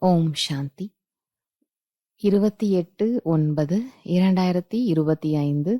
ஓம் சாந்தி. இருபத்தி எட்டு ஒன்பது இரண்டாயிரத்தி இருபத்தி ஐந்து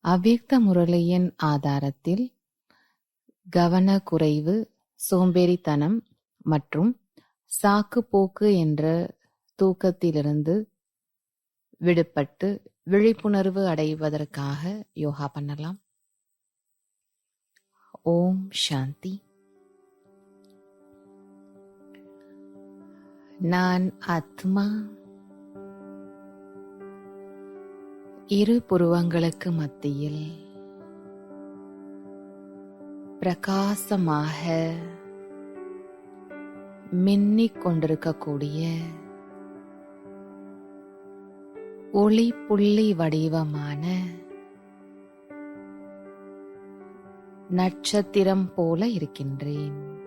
அவ்யக்த முரளியின் ஆதாரத்தில் கவனக்குறைவு சோம்பேறித்தனம் மற்றும் சாக்கு போக்கு என்ற தூக்கத்திலிருந்து விடுபட்டு விழிப்புணர்வு அடைவதற்காக யோகா பண்ணலாம். ஓம் சாந்தி. நான் ஆத்மா. இரு புருவங்களுக்கு மத்தியில் பிரகாசமாக மின்னிக் கொண்டிருக்கக்கூடிய ஒளி புள்ளி வடிவமான நட்சத்திரம் போல இருக்கின்றேன்.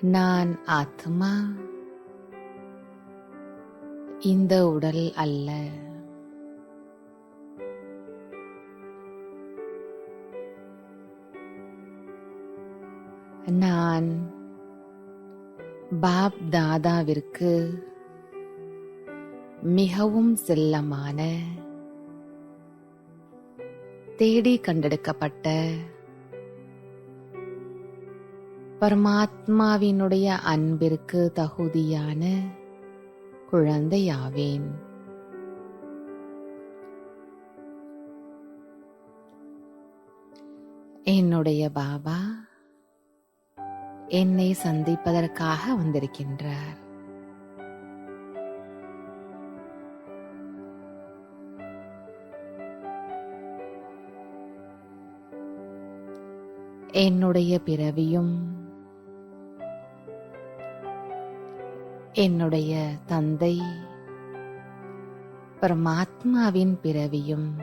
நான் ஆத்மா. இந்த உடல் அல்ல. நான் பாப் தாதாவிற்கு மிகவும் செல்லமான தேடி கண்டெடுக்கப்பட்ட பரமாத்மாவினுடைய அன்பிற்கு தகுதியான குழந்தையாவேன். என்னுடைய பாபா என்னை சந்திப்பதற்காக வந்திருக்கின்றார். என்னுடைய பிறவியும் என்னுடைய தந்தை பரமாத்மாவின் பிறவியும்.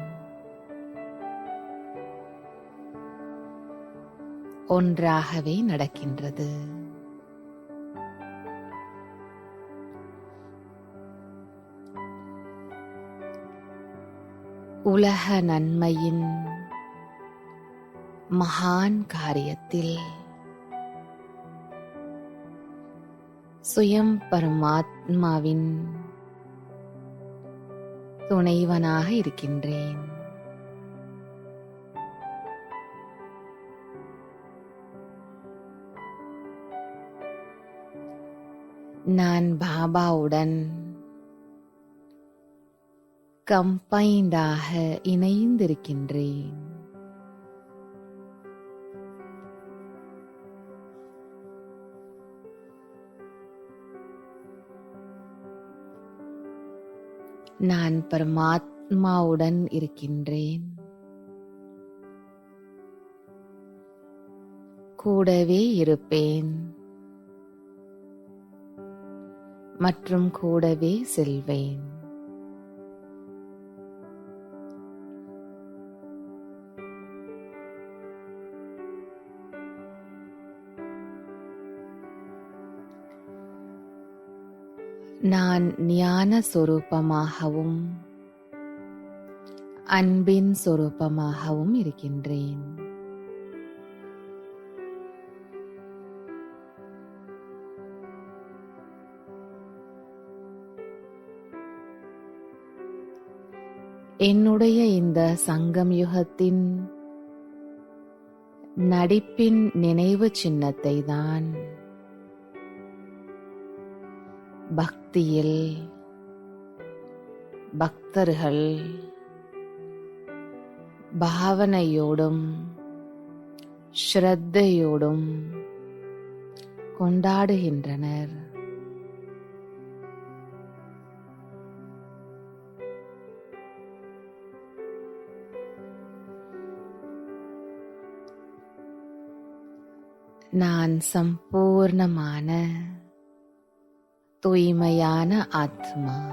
ஒன்றாகவே நடக்கின்றது. உலக நன்மையின் மகான் காரியத்தில் சுயம் பரமாத்மாவின் துணைவனாக இருக்கின்றேன். நான் பாபாவுடன் கம்பைண்டாக இணைந்திருக்கின்றேன். நான் பரமாத்மாவுடன் இருக்கின்றேன். கூடவே இருப்பேன். மற்றும் கூடவே செல்வேன். நான் ஞான சொரூபமாகவும் அன்பின் சொரூபமாகவும் இருக்கின்றேன். என்னுடைய இந்த சங்கம் யுகத்தின் நடிப்பின் நினைவு சின்னத்தை தான் பக்தியில் பக்தர்கள் பாவனையோடும் ஸ்ரத்தையோடும் கொண்டாடுகின்றனர். நான் சம்பூர்ணமான தூய்மையான ஆத்மா.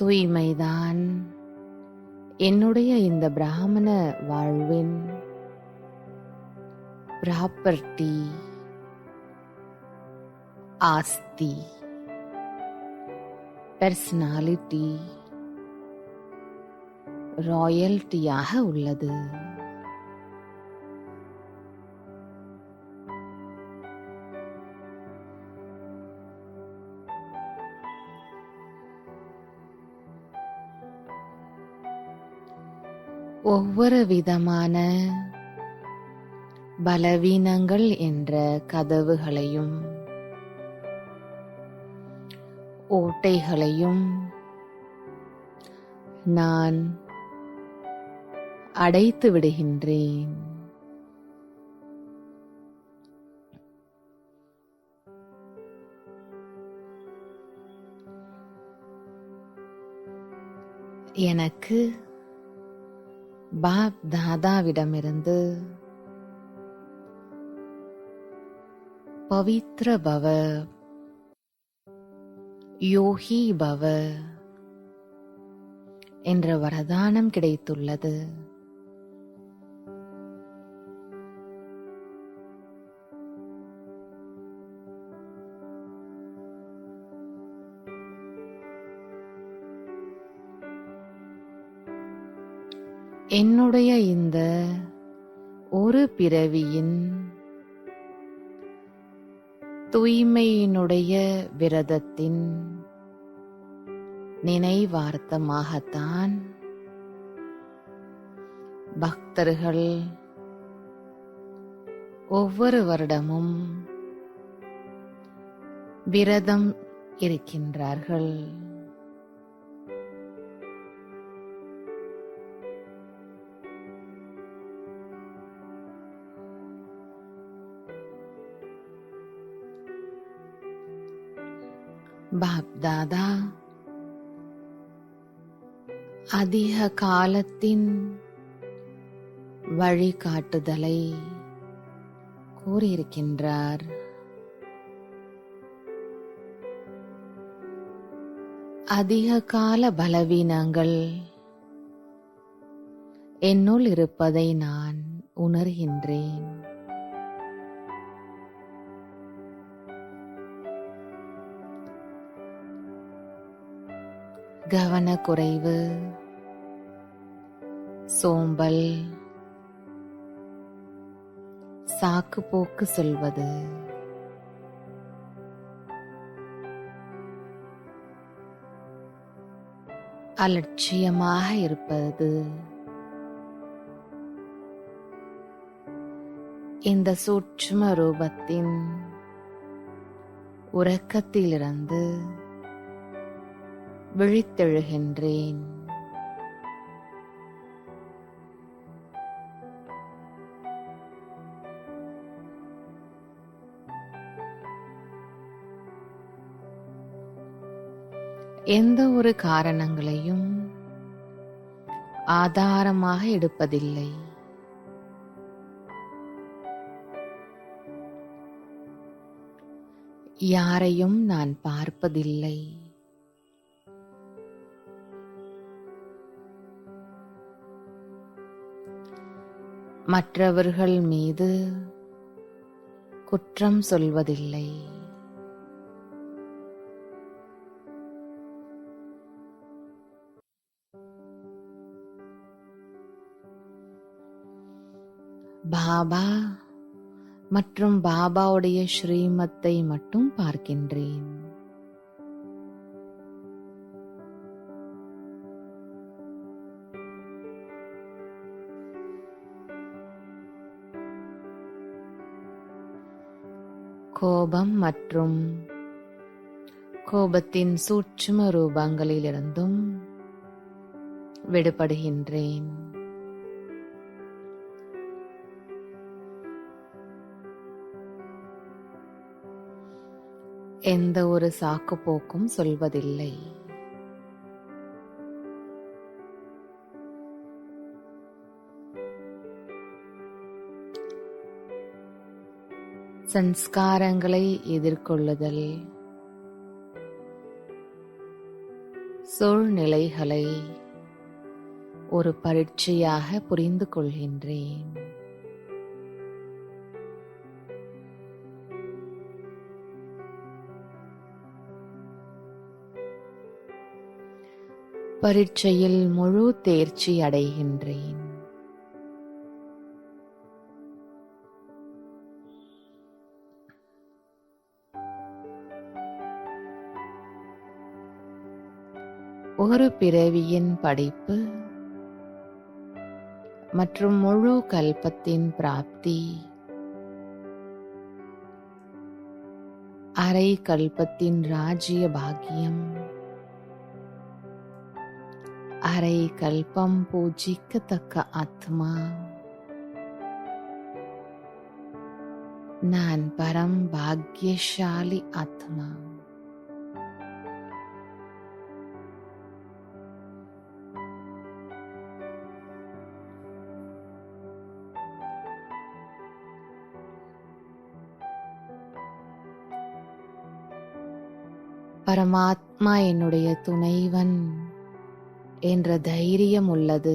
தூய்மைதான் என்னுடைய இந்த பிராமண வாழ்வின் ப்ராப்பர்ட்டி ஆஸ்தி பர்சனாலிட்டி ராயல்ட்டியாக உள்ளது. ஒவ்வொரு விதமான பலவீனங்கள் என்ற கதவுகளையும் ஓட்டைகளையும் நான் அடைத்து விடுகின்றேன். எனக்கு பாப் தாதாவிடமிருந்து பவித்ர பவ யோகி பவ என்ற வரதானம் கிடைத்துள்ளது. என்னுடைய இந்த ஒரு பிறவியின் தூய்மையினுடைய விரதத்தின் நினைவார்த்தமாகத்தான் பக்தர்கள் ஒவ்வொரு வருடமும் விரதம் இருக்கின்றார்கள். பாப் தாதா அதிக காலத்தின் வழிகாட்டுதலை கூறியிருக்கின்றார். அதிக கால பலவீனங்கள் என்னுள் இருப்பதை நான் உணர்கின்றேன். கவனக்குறைவு. சோம்பல். சாக்கு போக்கு சொல்வது. அலட்சியமாக இருப்பது. இந்த சூட்சும ரூபத்தின் உறக்கத்திலிருந்து விழித்தெழுகின்றேன். எந்த ஒரு காரணங்களையும் ஆதாரமாக எடுப்பதில்லை. யாரையும் நான் பார்ப்பதில்லை. மற்றவர்கள் மீது குற்றம் சொல்வதில்லை. பாபா மற்றும் பாபாவுடைய ஸ்ரீமத்தை மட்டும் பார்க்கின்றேன். கோபம் மற்றும் கோபத்தின் சூட்சும ரூபங்களிலிருந்தும் விடுபடுகின்றேன். எந்த ஒரு சாக்கு போக்கும் சொல்வதில்லை. சன்ஸ்காரங்களை எதிர்கொள்ளுதல். சூழ்நிலைகளை ஒரு பரீட்சையாக புரிந்து கொள்கின்றேன். பரீட்சையில் முழு தேர்ச்சி அடைகின்றேன். ஒரு பிறவியின் படைப்பு மற்றும் முழு கல்பத்தின் பிராப்தி. அரை கல்பத்தின் ராஜ்ய பாக்கியம். அரை கல்பம் பூஜிக்கத்தக்க ஆத்மா. நான் பரம் பாக்யசாலி ஆத்மா. பரமாத்மா என்னுடைய துணைவன் என்ற தைரியம் உள்ளது.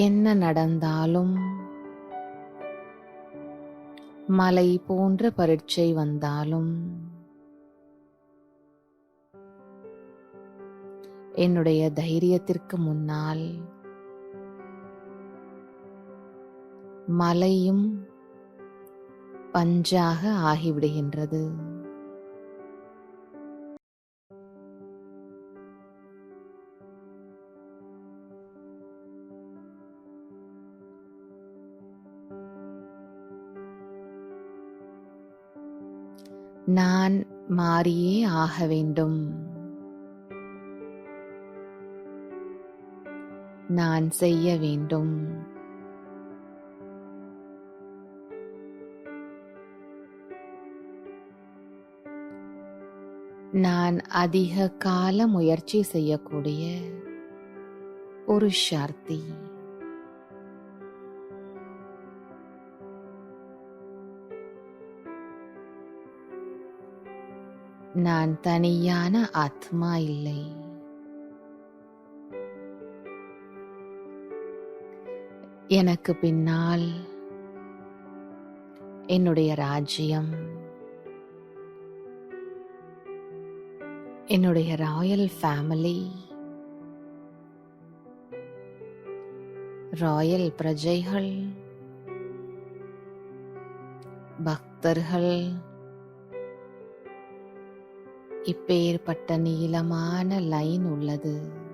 என்ன நடந்தாலும் மலை போன்ற பரீட்சை வந்தாலும் என்னுடைய தைரியத்திற்கு முன்னால் மலையும் பஞ்சாக ஆகிவிடுகின்றது. நான் மாறியே ஆக வேண்டும். நான் செய்ய வேண்டும். நான் அதிக கால முயற்சி செய்யக்கூடிய ஒரு ஷார்த்தி. நான் தனியான ஆத்மா இல்லை. எனக்கு பின்னால் என்னுடைய ராஜ்யம். என்னுடைய ராயல் ஃபேமிலி. ராயல் பிரஜைகள். பக்தர்கள். இப்பேற்பட்ட நீளமான லைன் உள்ளது.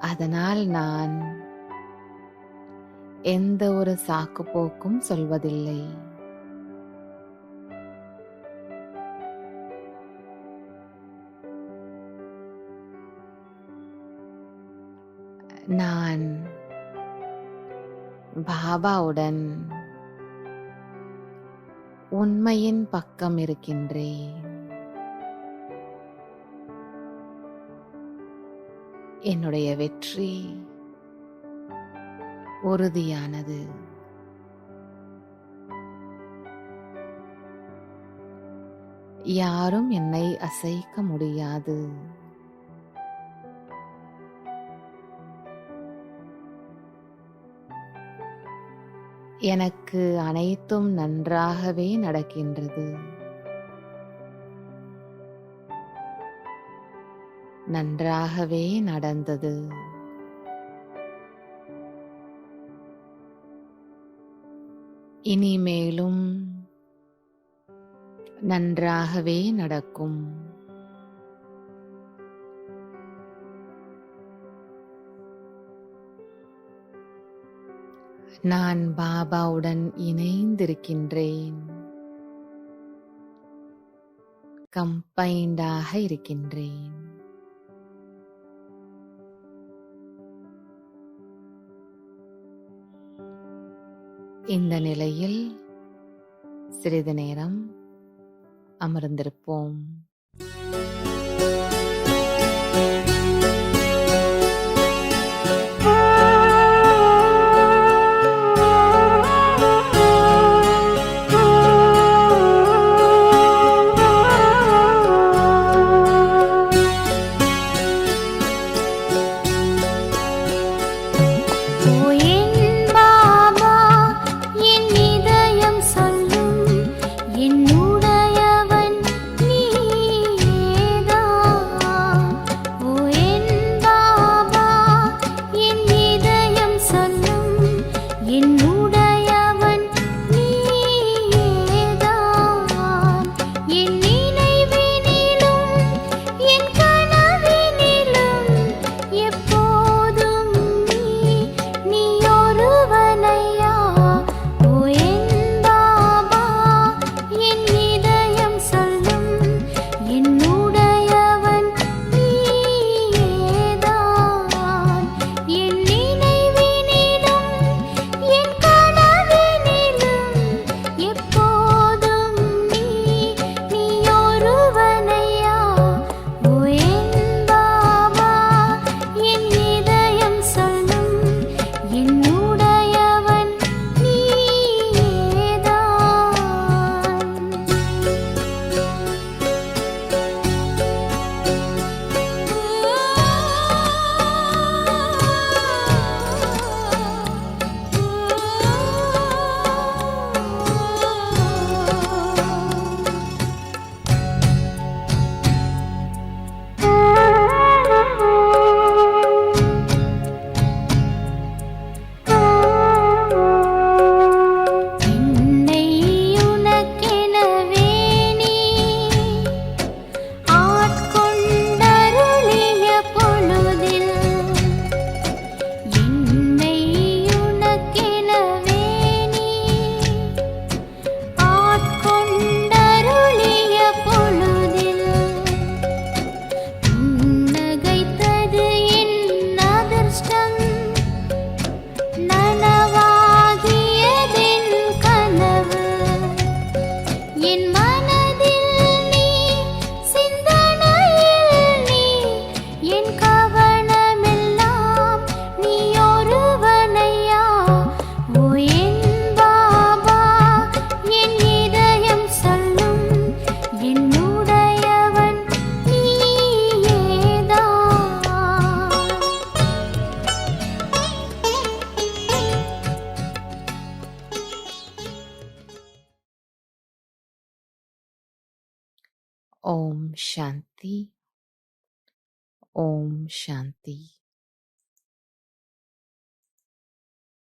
அதனால் நான் எந்த ஒரு சாக்கு போக்கும் சொல்வதில்லை. நான் பாபாவுடன் உண்மையின் பக்கம் இருக்கின்றேன். என்னுடைய வெற்றி உறுதியானது. யாரும் என்னை அசைக்க முடியாது. எனக்கு அனைத்தும் நன்றாகவே நடக்கின்றது. நன்றாகவே நடந்தது. இனிமேலும் நன்றாகவே நடக்கும். நான் பாபாவுடன் இணைந்திருக்கின்றேன். கம்பைண்டாக இருக்கின்றேன். இந்த நிலையில் சிறிது நேரம் அமர்ந்திருப்போம். ஓம் சாந்தி ஓம் சாந்தி